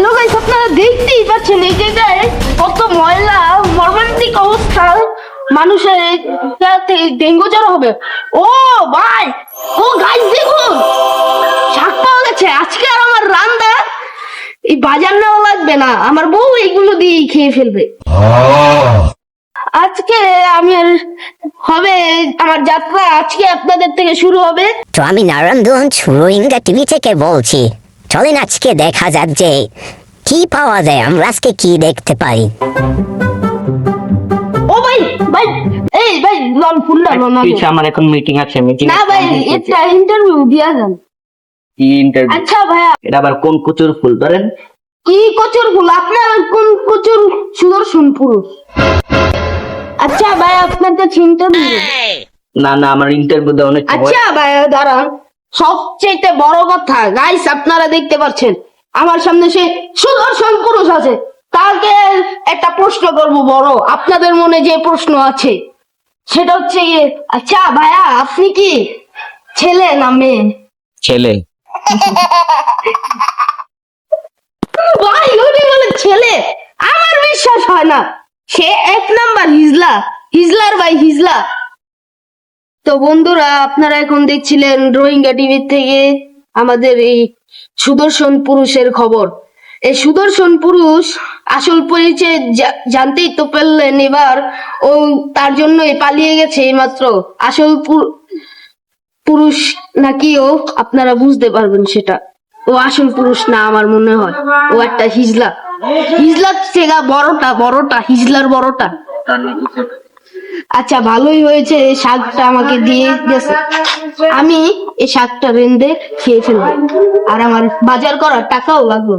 Hello guys আপনারা দেখতেই পাচ্ছেন এই জায়গায় কত ময়লা, মর্মান্তিক অবস্থা। মানুষের ডেঙ্গু জ্বর হবে। ও ভাই, ও গাইস দেখুন শাক পাওয়া গেছে। আজকে আর আমার রান্দা এই বাজার নেওয়া লাগবে না, আমার বউ এগুলো দিয়েই খেয়ে ফেলবে। আজকে আমি হবে আমার যাত্রা আজকে আপনাদের থেকে শুরু হবে। তো আমি নারায়ণগঞ্জ রোহিঙ্গা টিভি থেকে বলছি। চলেন আজকে দেখা যাক যে কি পাওয়া যায়। আমরা আজকে কি দেখতে পাই ও ভাই ভাই এই ভাই লন ফুল না লন পিছে আমার এখন মিটিং আছে মিটিং না ভাই এটা ইন্টারভিউ দিয়া যান। ইন্টারভিউ আচ্ছা ভাইয়া এটা আবার কোন কুচুর ফুল ধরেন? কি কচুর ফুল? আপনার কোন কচুর সুদর্শন পুরুষ আচ্ছা ভাই আপনার কাছে ইন্টারভিউ না না আমার ইন্টারভিউ দেওয়া অনেক আচ্ছা ভাইয়া দাঁড়ান। সবচেয়ে বড় কথা গাইস আপনারা দেখতে পাচ্ছেন আমার সামনে সে সুদর্শন পুরুষ আছে। তাকে একটা প্রশ্ন করব বড় আপনাদের মনে যে প্রশ্ন আছে সেটা হচ্ছে আচ্ছা ভাইয়া আপনি কি ছেলে না মেয়ে? ছেলে। ভাই উনি বলে ছেলে। আমার বিশ্বাস হয় না। সে এক নাম্বার হিজলা হিজলার ভাই হিজলা। তো বন্ধুরা, আপনারা এখন দেখছিলেন রোহিঙ্গা টিভি থেকে আমাদের এই সুদর্শন পুরুষের খবর। এই সুদর্শন পুরুষ আসল পরিচয় জানতেই তো পারলেন এবার, ও তার জন্যই পালিয়ে গেছে এইমাত্র। আসল পুরুষ নাকি ও? আপনারা বুঝতে পারবেন সেটা। ও আসল পুরুষ না আমার মনে হয়। ও একটা হিজলা। হিজলার থেকে বড়টা বড়টা, হিজলার বড়টা। আচ্ছা ভালোই হয়েছে, এই শাকটা আমাকে দিয়ে গেছে আমি এই শাকটা রেন্দে খেয়ে ফেলব আর আমার বাজার করার টাকাও লাগবে।